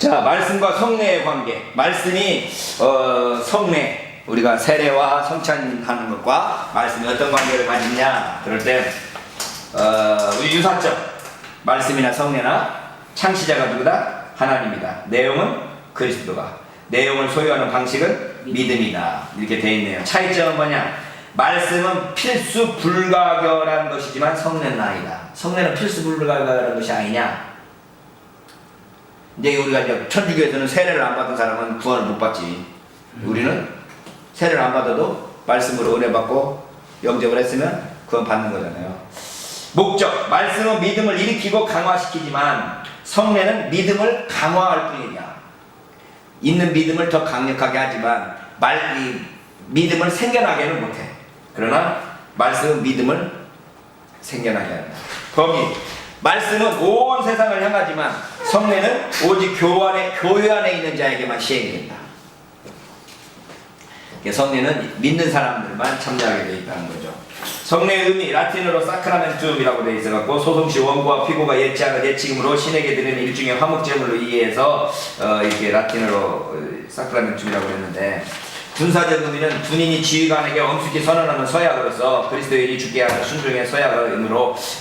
자, 말씀과 성례의 관계. 말씀이 어, 성례, 우리가 세례와 성찬하는 것과 말씀이 어떤 관계를 가지냐? 그럴 때 어, 우리 유사점, 말씀이나 성례나 창시자가 누구다? 하나님이다. 내용은 그리스도가. 내용을 소유하는 방식은 믿음이다. 이렇게 돼 있네요. 차이점은 뭐냐? 말씀은 필수 불가결한 것이지만 성례는 아니다. 성례는 필수 불가결한 것이 아니냐? 이제 우리가 이제 천주교에서는 세례를 안 받은 사람은 구원을 못 받지. 우리는 세례를 안 받아도 말씀으로 은혜 받고 영접을 했으면 구원 받는 거잖아요. 목적 말씀은 믿음을 일으키고 강화시키지만 성례는 믿음을 강화할 뿐이냐. 있는 믿음을 더 강력하게 하지만 말 이, 믿음을 생겨나게는 못해. 그러나 말씀은 믿음을 생겨나게 한다. 거기 말씀은 온 세상을 향하지만 성례는 오직 교환에 교회 안에 있는 자에게만 시행된다. 성례는 믿는 사람들만 참여하게 되어 있다는 거죠. 성례의 의미 라틴어로 사크라멘툼이라고 되어 있어갖고 소송시 원고와 피고가 예치하는 예치금으로 신에게 드리는 일종의 화목제물로 이해해서 어, 이렇게 라틴어로 어, 사크라멘툼이라고 했는데 의미는 군인이 지휘관에게 엄숙히 선언하는 서약으로서 그리스도인이 죽게 하는 순종의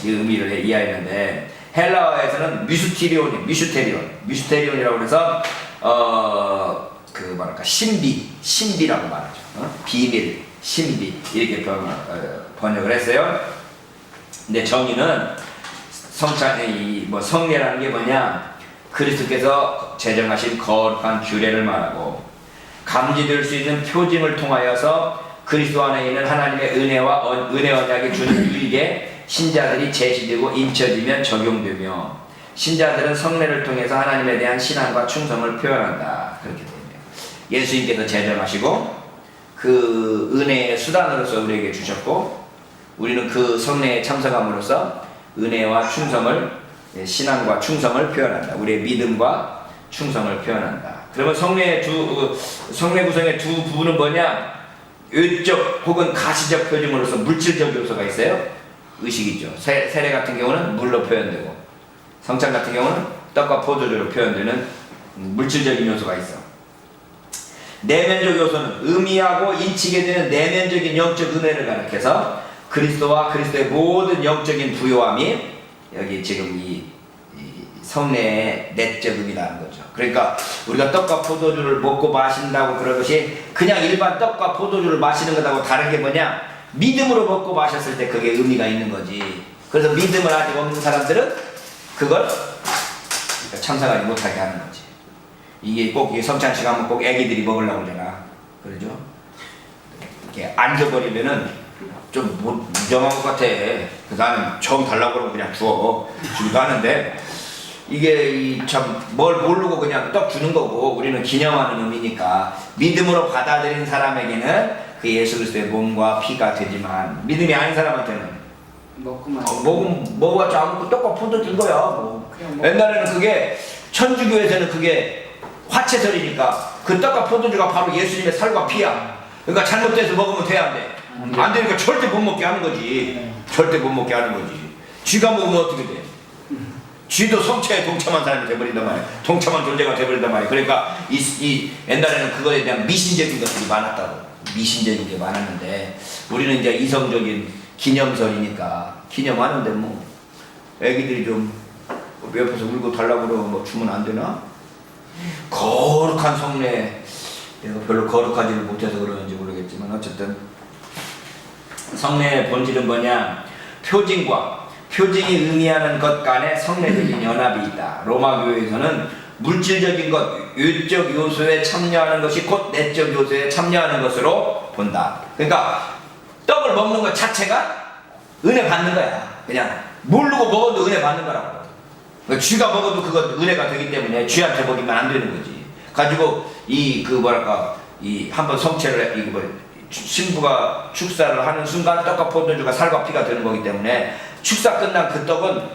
이 의미를 이해했는데 헬라어에서는 미슈티리온, 미슈테리온, 미슈테리온이라고 해서 어 그 뭐랄까 신비, 신비라고 말하죠. 어? 비밀, 신비 이렇게 번, 어, 번역을 했어요. 근데 정의는 성찬의 이뭐 성례라는 게 뭐냐? 그리스도께서 제정하신 거룩한 규례를 말하고 감지될 수 있는 표징을 통하여서 그리스도 안에 있는 하나님의 은혜와 언- 은혜 언약이 주는 일에 신자들이 제시되고 인쳐지면 적용되며 신자들은 성례를 통해서 하나님에 대한 신앙과 충성을 표현한다 그렇게 됩니다. 예수님께서 제정하시고 그 은혜의 수단으로서 우리에게 주셨고 우리는 그 성례에 참석함으로써 은혜와 충성을 예, 신앙과 충성을 표현한다. 우리의 믿음과 충성을 표현한다. 그러면 성례의 두 어, 성례 구성의 두 부분은 뭐냐? 외적 혹은 가시적 표징으로서 물질적 요소가 있어요. 의식이죠. 세, 세례 같은 경우는 물로 표현되고 성찬 같은 경우는 떡과 포도주로 표현되는 물질적인 요소가 있어. 내면적 요소는 의미하고 인치게 되는 내면적인 영적 은혜를 가리켜서 그리스도와 그리스도의 모든 영적인 부요함이 여기 지금 이, 이 성례의 내적 의미라는 거죠. 그러니까 우리가 떡과 포도주를 먹고 마신다고 그런 것이 그냥 일반 떡과 포도주를 마시는 것하고 다른 게 뭐냐? 믿음으로 먹고 마셨을 때 그게 의미가 있는 거지. 그래서 믿음을 아직 없는 사람들은 그걸 참석하지 못하게 하는 거지. 이게 꼭이 성찬식 하면 꼭 애기들이 먹으려고 그러잖아. 그러죠? 이렇게 앉아버리면은 좀 못- 무정한 것 같아. 그 나는 처음 달라고 그러면 그냥 주어. 주기도 하는데 이게 참 뭘 모르고 그냥 떡 주는 거고 우리는 기념하는 의미니까 믿음으로 받아들인 사람에게는 그 예수 그리스도의 몸과 피가 되지만 믿음이 아닌 사람한테는 먹고만 어, 먹은 먹어봤자 아무것도 떡과 포도 준 거야. 뭐. 옛날에는 그게 천주교에서는 그게 화채설이니까 그 떡과 포도주가 바로 예수님의 살과 피야. 그러니까 잘못돼서 먹으면 돼안 돼? 안 돼. 안 되니까 절대 못 먹게 하는 거지. 네. 절대 못 먹게 하는 거지. 쥐가 먹으면 어떻게 돼? 쥐도 성체에 동참한 사람이 돼버린단 말이야. 동참한 존재가 돼버린단 말이야. 그러니까 이, 이 옛날에는 그거에 대한 미신적인 것들이 많았다고. 미신적인 게 많았는데 우리는 이제 이성적인 기념설이니까 기념하는데 뭐 애기들이 좀 옆에서 울고 달라고 그러면 뭐 주면 안 되나? 거룩한 성례 내가 별로 거룩하지를 못해서 그러는지 모르겠지만 어쨌든 성례의 본질은 뭐냐 표징과 표징이 의미하는 것 간에 성례적인 연합이 있다. 로마 교회에서는 물질적인 것 외적 요소에 참여하는 것이 곧 내적 요소에 참여하는 것으로 본다. 그러니까 떡을 먹는 것 자체가 은혜 받는 거야. 그냥 모르고 먹어도 은혜 받는 거라고. 그 쥐가 먹어도 그건 은혜가 되기 때문에 쥐한테 먹이면 안 되는 거지. 가지고 이 그 뭐랄까 이 한번 성체를 이거 뭐 신부가 축사를 하는 순간 떡과 포도주가 살과 피가 되는 거기 때문에 축사 끝난 그 떡은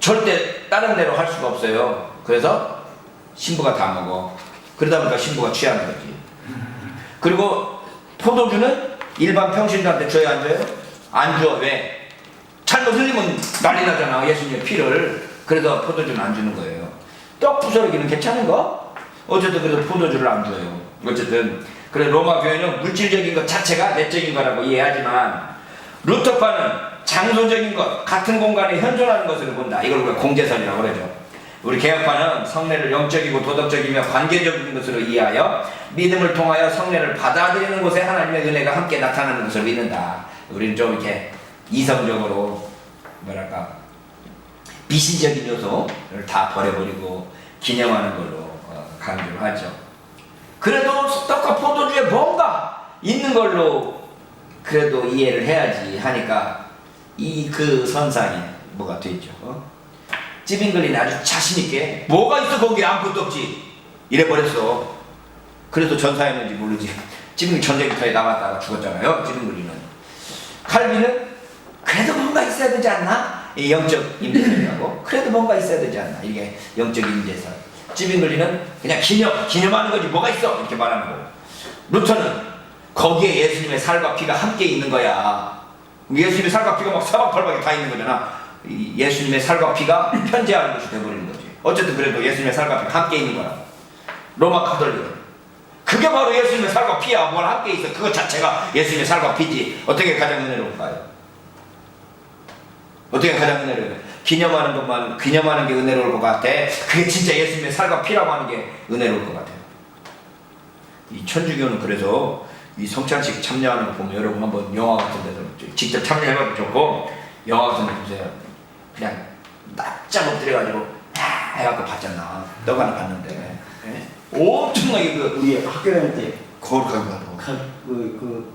절대 다른 데로 할 수가 없어요. 그래서 신부가 다 먹어. 그러다 보니까 신부가 취하는 거지. 그리고 포도주는 일반 평신도한테 줘야 안 줘요? 안 줘. 왜? 잘못 흘리면 난리 나잖아. 예수님의 피를. 그래서 포도주는 안 주는 거예요. 떡 부스러기는 괜찮은가? 어쨌든 그래서 포도주를 안 줘요. 어쨌든 그래 로마 교회는 물질적인 것 자체가 내적인 거라고 이해하지만 루터파는 장소적인 것 같은 공간에 현존하는 것으로 본다. 이걸 우리가 공제선이라고 그러죠. 우리 개혁파는 성례를 영적이고 도덕적이며 관계적인 것으로 이해하여 믿음을 통하여 성례를 받아들이는 곳에 하나님의 은혜가 함께 나타나는 것을 믿는다. 우리는 좀 이렇게 이성적으로 뭐랄까 비신적인 요소를 다 버려버리고 기념하는 걸로 어, 강조를 하죠. 그래도 떡과 포도주에 뭔가 있는 걸로 그래도 이해를 해야지 하니까 이 그 선상에 뭐가 돼 있죠. 어? 찌빙글리는 아주 자신 있게 뭐가 있어 거기 아무것도 없지 이래 버렸어. 그래도 전사했는지 모르지. 찌빙글 전쟁터에 나갔다가 죽었잖아요. 찌빙글리는 칼빈은 그래도 뭔가 있어야 되지 않나? 이 영적 임재설이라고 그래도 뭔가 있어야 되지 않나? 이게 영적 임재설. 찌빙글리는 그냥 기념 기념하는 거지 뭐가 있어 이렇게 말하는 거고 루터는 거기에 예수님의 살과 피가 함께 있는 거야. 예수님의 살과 피가 막 사방팔방에 다 있는 거잖아. 이 예수님의 살과 피가 편재하는 것이 되어버리는 거지. 어쨌든 그래도 예수님의 살과 피가 함께 있는 거야. 로마 카톨릭은. 그게 바로 예수님의 살과 피야. 뭘 함께 있어. 그것 자체가 예수님의 살과 피지. 어떻게 가장 은혜로울까요? 어떻게 가장 은혜로워요? 기념하는 것만, 기념하는 게 은혜로울 것 같아. 그게 진짜 예수님의 살과 피라고 하는 게 은혜로울 것 같아요. 이 천주교는 그래서 이 성찬식 참여하는 거 보면 여러분 한번 영화 같은 데서 직접 참여해봐도 좋고 영화 같은 데 보세요. 그냥 납작 엎드려가지고 아 해갖고 봤잖아. 떡 하나 봤는데 예? 엄청나게 그 우리 학교 다닐 때 거룩하게 가고 가, 그, 그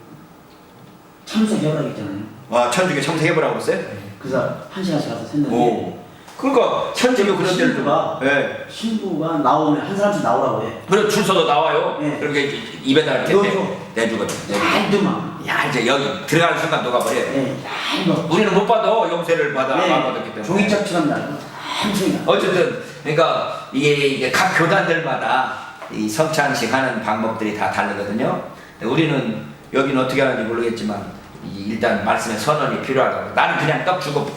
참석 연락 있잖아요. 와 천주교 참석해보라고 그랬어요? 그래서 한 시간씩 가서 오. 그러니까 천주교 그런 데를 신부가 예. 신부가 나오면 한 사람씩 나오라고 해. 그래 줄 서서 나와요. 네. 그렇게 입에다 이렇게 내, 넣어줘. 내주거든. 내주고. 얇더만. 야 이제 여기 들어가는 순간 녹아버려. 요 예, 얇아. 우리는 못 받아 용세를 받아 안 받았기 때문에. 종이짝처럼 한송이 나. 어쨌든 그러니까 이게 이게 각 교단들마다 이 성찬식 하는 방법들이 다 다르거든요. 우리는 여기는 어떻게 하는지 모르겠지만 이 일단 말씀의 선언이 필요하다고. 나는 그냥 떡 주고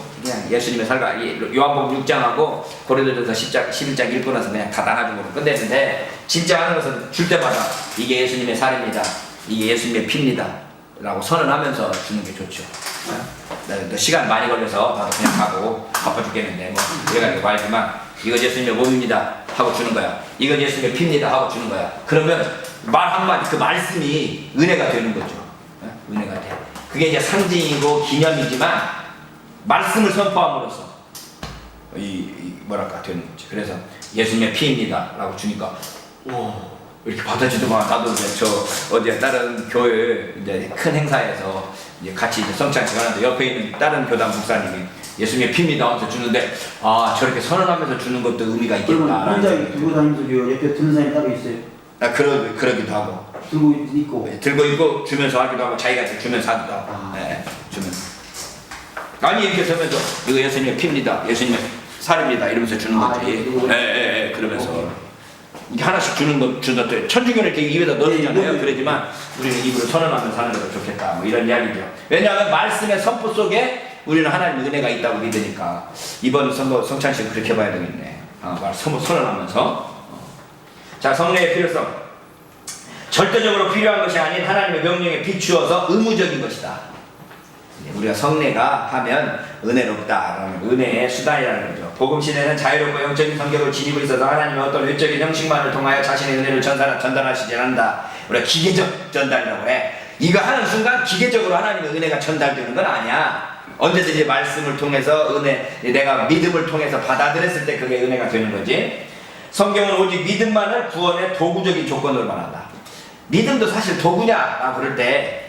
예수님의 살과 이 요한복음 6장하고 고린도전서 10장 11장 읽고 나서 그냥 다 나눠주고 끝내는데 진짜 하는 것은 줄 때마다 이게 예수님의 살입니다. 이게 예수님의 피입니다. 라고 선언하면서 주는 게 좋죠. 나, 너 시간 많이 걸려서 나도 그냥 가고 바빠 죽겠는데 뭐 이거 알지만 이거 예수님의 몸입니다 하고 주는 거야. 이건 예수님의 피입니다 하고 주는 거야. 그러면 말 한마디 그 말씀이 은혜가 되는 거죠. 어? 은혜가 돼. 그게 이제 상징이고 기념이지만 말씀을 선포함으로써 이, 이 뭐랄까 되는 거지. 그래서 예수님의 피입니다라고 주니까 오 이렇게 받아주더만 나도 이제 저 어디에 다른 교회 이제 큰 행사에서 이제 같이 이제 성찬식 하는데 옆에 있는 다른 교단 목사님이 예수님의 피입니다 하면서 주는데 아 저렇게 선언하면서 주는 것도 의미가 있겠다. 혼자 들고 다니면서 옆에 드는 사람이 따로 있어요. 아 그러 그러기도 하고 들고 있고. 들고 있고 주면서 하기도 하고 자기가 주면서 하기도 하고 아. 네, 주면서 아니 이렇게 서면서 이거 예수님의 피입니다. 예수님의 살입니다. 이러면서 주는 아, 거지 이거. 예예 예. 그러면서 이게 하나씩 주는 거 준다 또 천주교는 이렇게 입에다 넣어주잖아요. 네, 그러지만 우리는 입으로 선언하면서 하는 것도 좋겠다. 뭐 이런 이야기죠. 왜냐하면 말씀의 선포 속에 우리는 하나님의 은혜가 있다고 믿으니까 이번 선거 성찬식 그렇게 봐야 되겠네. 아, 말 선포 선언하면서. 어. 자 성례의 필요성. 절대적으로 필요한 것이 아닌 하나님의 명령에 비추어서 의무적인 것이다. 우리가 성례가 하면 은혜롭다. 은혜의 수단이라는 거죠. 복음 시대는 자유롭고 영적인 성격을 지니고 있어서 하나님의 어떤 외적인 형식만을 통하여 자신의 은혜를 전달, 전달하시지 않는다. 우리가 기계적 전달이라고 해. 이거 하는 순간 기계적으로 하나님의 은혜가 전달되는 건 아니야. 언제든지 말씀을 통해서 은혜, 내가 믿음을 통해서 받아들였을 때 그게 은혜가 되는 거지. 성경은 오직 믿음만을 구원의 도구적인 조건으로 말한다. 믿음도 사실 도구냐라고 그럴 때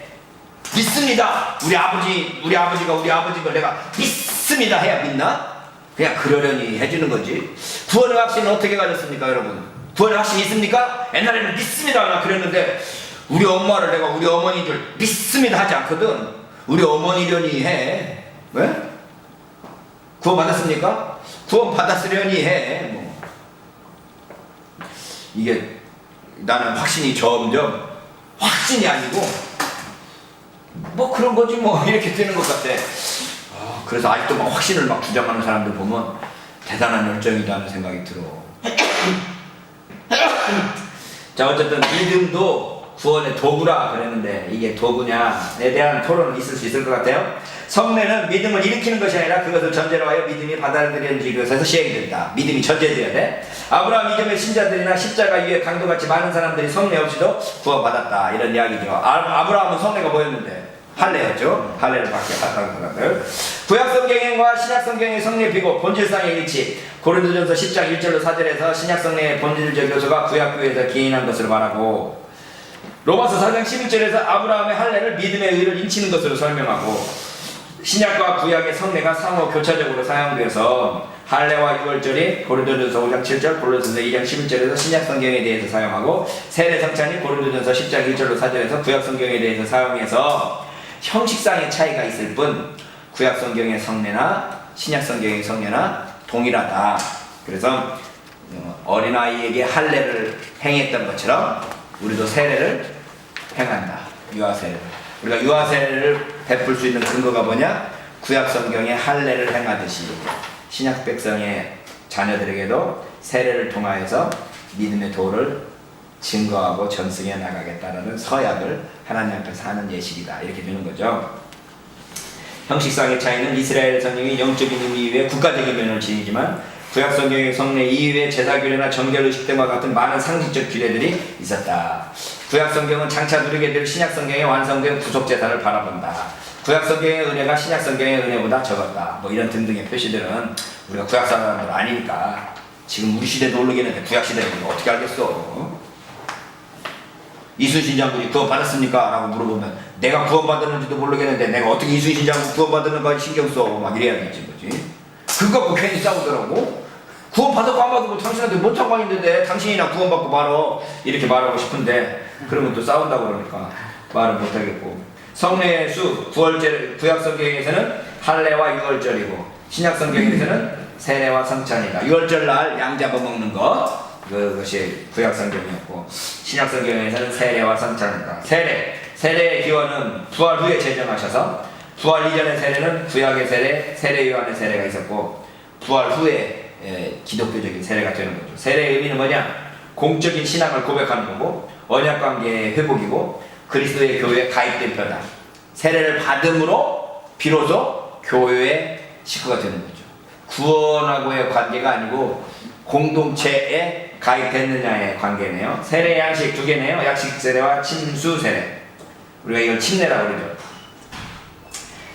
믿습니다. 우리 아버지, 우리 아버지가 우리 아버지 걸 내가 믿습니다 해야 믿나? 그냥 그러려니 해주는 거지. 구원의 확신은 어떻게 가졌습니까, 여러분? 구원의 확신 있습니까? 옛날에는 믿습니다 나 그랬는데 우리 엄마를 내가 우리 어머니들 믿습니다 하지 않거든. 우리 어머니려니 해. 왜? 구원 받았습니까? 구원 받았으려니 해. 뭐. 이게 나는 확신이 점점 확신이 아니고 뭐 그런 거지 뭐 이렇게 되는 것 같아. 아, 그래서 아직도 막 확신을 막 주장하는 사람들 보면 대단한 열정이다 하는 생각이 들어. 자 어쨌든 믿음도 구원의 도구라 그랬는데 이게 도구냐에 대한 토론은 있을 수 있을 것 같아요. 성례는 믿음을 일으키는 것이 아니라 그것을 전제로 하여 믿음이 받아들여지기 위해서 시행된다. 믿음이 전제되어야 돼. 아브라함 이점의 신자들이나 십자가 위에 강도같이 많은 사람들이 성례 없이도 구원받았다. 이런 이야기죠. 아, 아브라함은 성례가 뭐였는데? 할례였죠. 할례를 받게 받았던 사람들. 구약 성경과 신약 성경의 성례 비고 본질상의 일치. 고린도전서 10장 1절로 4절에서 신약 성례의 본질적 요소가 구약 교회에서 기인한 것을 말하고 로마서 4장 11절에서 아브라함의 할례를 믿음의 의를 인치는 것으로 설명하고 신약과 구약의 성례가 상호 교차적으로 사용되어서 할례와 유월절이 고린도전서 5장 7절, 고린도전서 2장 11절에서 신약 성경에 대해서 사용하고 세례 성찬이 고린도전서 10장 1절로 4절에서 구약 성경에 대해서 사용해서 형식상의 차이가 있을 뿐 구약 성경의 성례나 신약 성경의 성례나 동일하다. 그래서 어, 어린아이에게 할례를 행했던 것처럼 우리도 세례를 행한다. 유아세례를. 우리가 유아세례를 베풀 수 있는 근거가 뭐냐? 구약 성경의 할례를 행하듯이 신약 백성의 자녀들에게도 세례를 통하여서 믿음의 도를 증거하고 전승해 나가겠다라는 서약을 하나님 앞에서 하는 예식이다. 이렇게 되는 거죠. 형식상의 차이는 이스라엘 성경이 영적인 의미 이외에 국가적인 면을 지니지만 구약 성경의 성례 이외에 제사 규례나 정결 의식 등과 같은 많은 상식적 규례들이 있었다. 구약 성경은 장차 누리게 될 신약 성경에 완성된 구속 제사를 바라본다. 구약 성경의 은혜가 신약 성경의 은혜보다 적었다. 뭐 이런 등등의 표시들은 우리가 구약 사람들 아니니까 지금 우리 시대도 모르겠는데 구약 시대는 어떻게 알겠어? 이순신 장군이 구원 받았습니까? 라고 물어보면 내가 구원 받았는지도 모르겠는데 내가 어떻게 이순신 장군 구원 받았는가 신경 써. 막 이래야겠지 뭐지? 그거 갖고 괜히 싸우더라고? 구원 받았고 안 받았고 당신한테 뭔 상관인데 당신이나 구원 받고 말어. 이렇게 말하고 싶은데 그러면 또 싸운다고 그러니까 말을 못하겠고. 성례의 수 구월절 구약 성경에서는 할례와 유월절이고 신약 성경에서는 세례와 성찬이다. 유월절 날 양 잡아 먹는 것 그것이 구약 성경이었고 신약 성경에서는 세례와 성찬이다. 세례 세례의 기원은 부활 후에 제정하셔서 부활 이전의 세례는 구약의 세례, 세례 요한의 세례가 있었고 부활 후에 에, 기독교적인 세례가 되는 거죠. 세례의 의미는 뭐냐? 공적인 신앙을 고백하는 거고 언약 관계의 회복이고 그리스도의 교회에 가입된 표다. 세례를 받음으로 비로소 교회의 식구가 되는 거죠. 구원하고의 관계가 아니고 공동체에 가입됐느냐의 관계네요. 세례 양식 두 개네요. 약식 세례와 침수 세례. 우리가 이걸 침례라고 그러죠.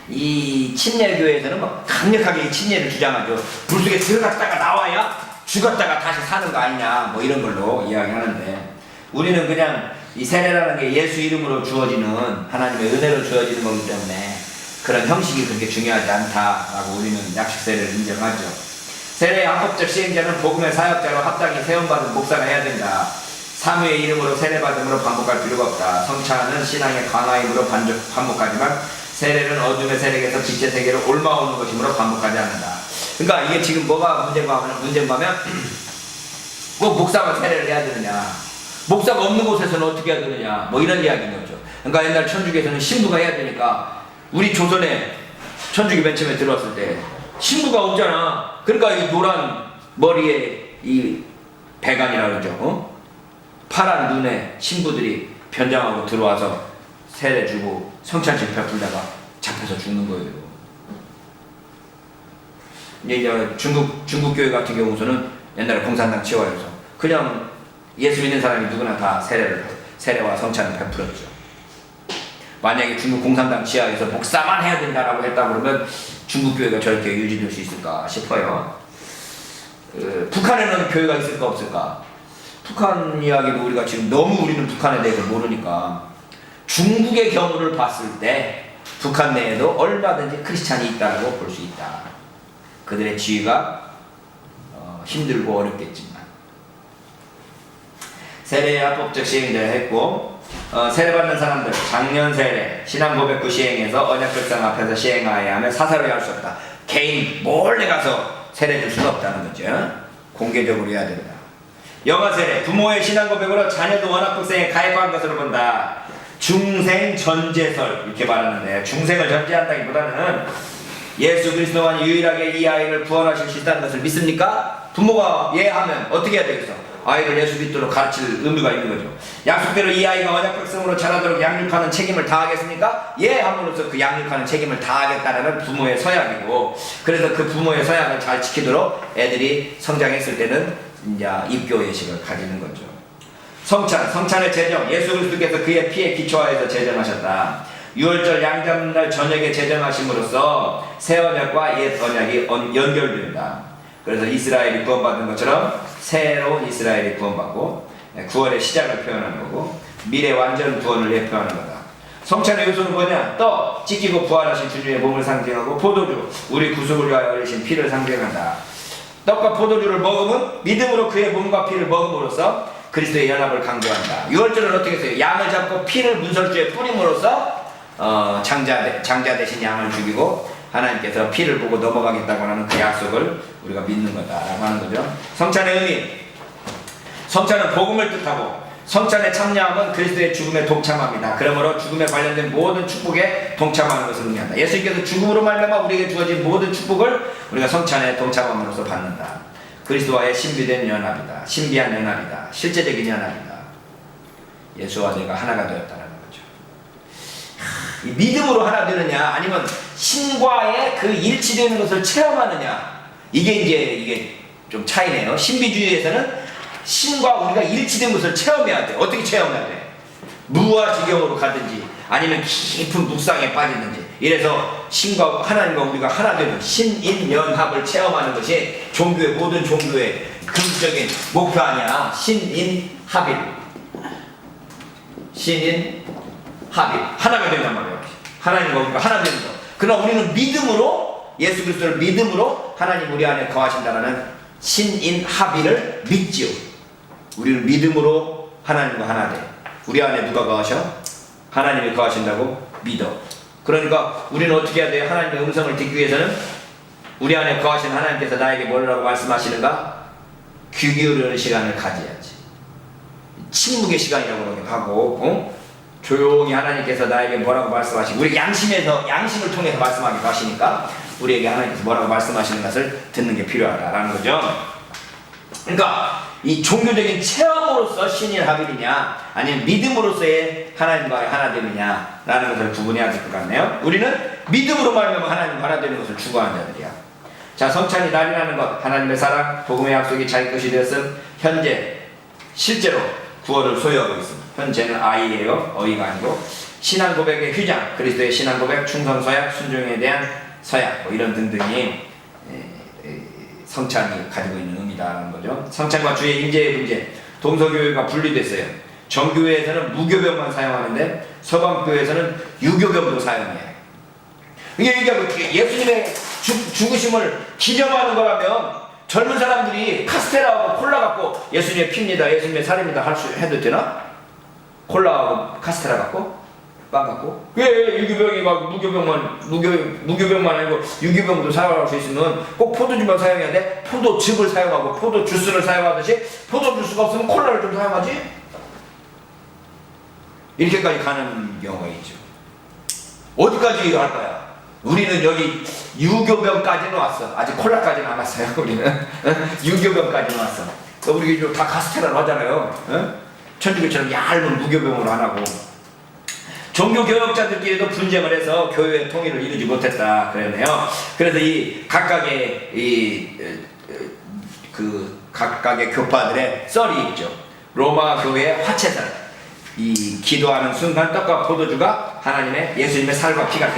이 침례 교회에서는 막 강력하게 이 침례를 주장하죠. 불 속에 들어갔다가 나와야 죽었다가 다시 사는 거 아니냐 뭐 이런 걸로 이야기하는데 우리는 그냥 이 세례라는 게 예수 이름으로 주어지는 하나님의 은혜로 주어지는 거기 때문에 그런 형식이 그렇게 중요하지 않다라고 우리는 약식 세례를 인정하죠. 세례의 합법적 시행자는 복음의 사역자로 합당히 세움받은 목사가 해야 된다. 사무의 이름으로 세례받음으로 반복할 필요가 없다. 성찬은 신앙의 강화임으로 반복, 반복하지만 세례는 어둠의 세력에서 빛의 세계로 옮아오는 것이므로 반복하지 않는다. 그러니까 이게 지금 뭐가 문제인가 하면, 문제인가 하면 꼭 목사가 세례를 해야 되느냐. 목사가 없는 곳에서는 어떻게 해야 되느냐. 뭐 이런 이야기인 거죠. 그러니까 옛날 천주교에서는 신부가 해야 되니까 우리 조선에 천주교 맨 처음에 들어왔을 때 신부가 없잖아. 그러니까 이 노란 머리에 이 배관이라 그러죠. 어? 파란 눈에 신부들이 변장하고 들어와서 세례 주고 성찬식 베풀다가 잡혀서 죽는 거예요. 이제 중국 중국 교회 같은 경우서는 옛날에 공산당 치와여서 그냥 예수 믿는 사람이 누구나 다 세례를 세례와 성찬을 베풀었죠. 만약에 중국 공산당 지하에서 목사만 해야 된다라고 했다 그러면 중국 교회가 저렇게 유지될 수 있을까 싶어요. 어, 북한에는 교회가 있을까 없을까? 북한 이야기도 우리가 지금 너무 우리는 북한에 대해서 모르니까 중국의 경우를 봤을 때 북한 내에도 얼마든지 크리스찬이 있다고 볼 수 있다. 그들의 지위가 어, 힘들고 어렵겠지만 세례 합법적 시행자를 했고 어, 세례받는 사람들 작년 세례 신앙 고백 후 시행해서 언약 백성 앞에서 시행하여야 하며 사사로이 할수 없다. 개인 몰래 가서 세례 줄 수는 없다는 거죠. 공개적으로 해야 된다. 영아 세례 부모의 신앙 고백으로 자녀도 원학 백성에 가입한 것으로 본다. 중생 전제설 이렇게 말하는데 중생을 전제한다기보다는 예수 그리스도만 유일하게 이 아이를 구원하실 수 있다는 것을 믿습니까? 부모가 예 하면 어떻게 해야 되겠어? 아이를 예수 믿도록 가르칠 의무가 있는 거죠. 약속대로 이 아이가 언약 백성으로 자라도록 양육하는 책임을 다하겠습니까? 예 함으로써 그 양육하는 책임을 다하겠다라는 부모의 서약이고 그래서 그 부모의 서약을 잘 지키도록 애들이 성장했을 때는 이제 입교 예식을 가지는 거죠. 성찬, 성찬의 제정, 예수 그리스도께서 그의 피에 기초하여서 제정하셨다. 유월절 양잡날 저녁에 제정하심으로써 새 언약과 옛 언약이 언- 연결된다. 그래서 이스라엘이 구원받은 것처럼 새로운 이스라엘이 구원받고 네, 구원의 시작을 표현하는 거고 미래 완전 구원을 예표하는 거다. 성찬의 요소는 뭐냐? 떡, 찢기고 부활하신 주님의 몸을 상징하고 포도주, 우리 구속을 위하여 흘리신 피를 상징한다. 떡과 포도주를 먹으면 믿음으로 그의 몸과 피를 먹음으로써 그리스도의 연합을 강조한다. 유월절은 어떻게 했어요? 양을 잡고 피를 문설주에 뿌림으로써 어, 장자, 대- 장자 대신 양을 죽이고 하나님께서 피를 보고 넘어가겠다고 하는 그 약속을 우리가 믿는 거다라고 하는 거죠. 성찬의 의미. 성찬은 복음을 뜻하고 성찬에 참여함은 그리스도의 죽음에 동참합니다. 그러므로 죽음에 관련된 모든 축복에 동참하는 것을 의미한다. 예수님께서 죽음으로 말미암아 우리에게 주어진 모든 축복을 우리가 성찬에 동참함으로써 받는다. 그리스도와의 신비된 연합이다. 신비한 연합이다. 실제적인 연합이다. 예수와 내가 하나가 이 믿음으로 하나 되느냐 아니면 신과의 그 일치되는 것을 체험하느냐 이게 이제 이게 좀 차이네요. 신비주의에서는 신과 우리가 일치된 것을 체험해야 돼. 어떻게 체험해야 돼? 무아지경으로 가든지 아니면 깊은 묵상에 빠지든지 이래서 신과 하나님과 우리가 하나 되는 신인연합을 체험하는 것이 종교의 모든 종교의 근적인 목표 아니야. 신인합일. 신인 합일 하나가 된단 말이에요. 하나님과 우리가 하나 되는 거. 그러나 우리는 믿음으로 예수 그리스도를 믿음으로 하나님 우리 안에 거하신다는 신인 합일을 믿지요. 우리는 믿음으로 하나님과 하나 돼. 우리 안에 누가 거하셔? 하나님이 거하신다고 믿어. 그러니까 우리는 어떻게 해야 돼요? 하나님의 음성을 듣기 위해서는 우리 안에 거하신 하나님께서 나에게 뭐라고 말씀하시는가? 귀 기울이는 시간을 가져야지. 침묵의 시간이라고 하고 어? 조용히 하나님께서 나에게 뭐라고 말씀하시고 우리 양심에서 양심을 통해서 말씀하기도 하시니까 우리에게 하나님께서 뭐라고 말씀하시는 것을 듣는 게 필요하다라는 거죠. 그러니까 이 종교적인 체험으로서 신일 합일이냐 아니면 믿음으로서의 하나님과의 하나 되느냐라는 것을 구분해야 될 것 같네요. 우리는 믿음으로 말하면 하나님과 하나 되는 것을 추구하는 자들이야. 자 성찬이 날이라는 것 하나님의 사랑 복음의 약속이 자기 것이 되었음 현재 실제로 구원을 소유하고 있습니다. 현재는 아이예요. 어이가 아니고 신앙 고백의 휴장, 그리스도의 신앙 고백, 충성 서약, 순종에 대한 서약 뭐 이런 등등이 에, 에, 성찬이 가지고 있는 의미다라는 거죠. 성찬과 주의 임재의 문제, 동서교회가 분리됐어요. 정교회에서는 무교병만 사용하는데 서방교회에서는 유교병도 사용해요. 이게 이게 뭐 예수님의 죽, 죽으심을 기념하는 거라면 젊은 사람들이 카스테라하고 콜라 갖고 예수님의 피입니다, 예수님의 살입니다 할 수 해도 되나? 콜라하고 카스테라 갖고 빵 갖고 왜 유교병이 막 무교병만 무교 무교병만 아니고 유교병도 사용할 수 있으면 꼭 포도주만 사용해야 돼? 포도즙을 사용하고 포도 주스를 사용하듯이 포도 주스가 없으면 콜라를 좀 사용하지? 이렇게까지 가는 경우가 있죠. 어디까지 할 거야? 우리는 여기 유교병까지는 왔어. 아직 콜라까지는 안 왔어요. 우리는 유교병까지는 왔어. 우리 이제 다 카스테라로 하잖아요. 어? 천주교처럼 얇은 무교병으로 안 하고. 종교 교역자들끼리도 분쟁을 해서 교회의 통일을 이루지 못했다 그랬네요. 그래서 이 각각의 이 그 각각의 교파들의 썰이 있죠. 로마 교회의 화채설. 이 기도하는 순간 떡과 포도주가 하나님의 예수님의 살과 피가 되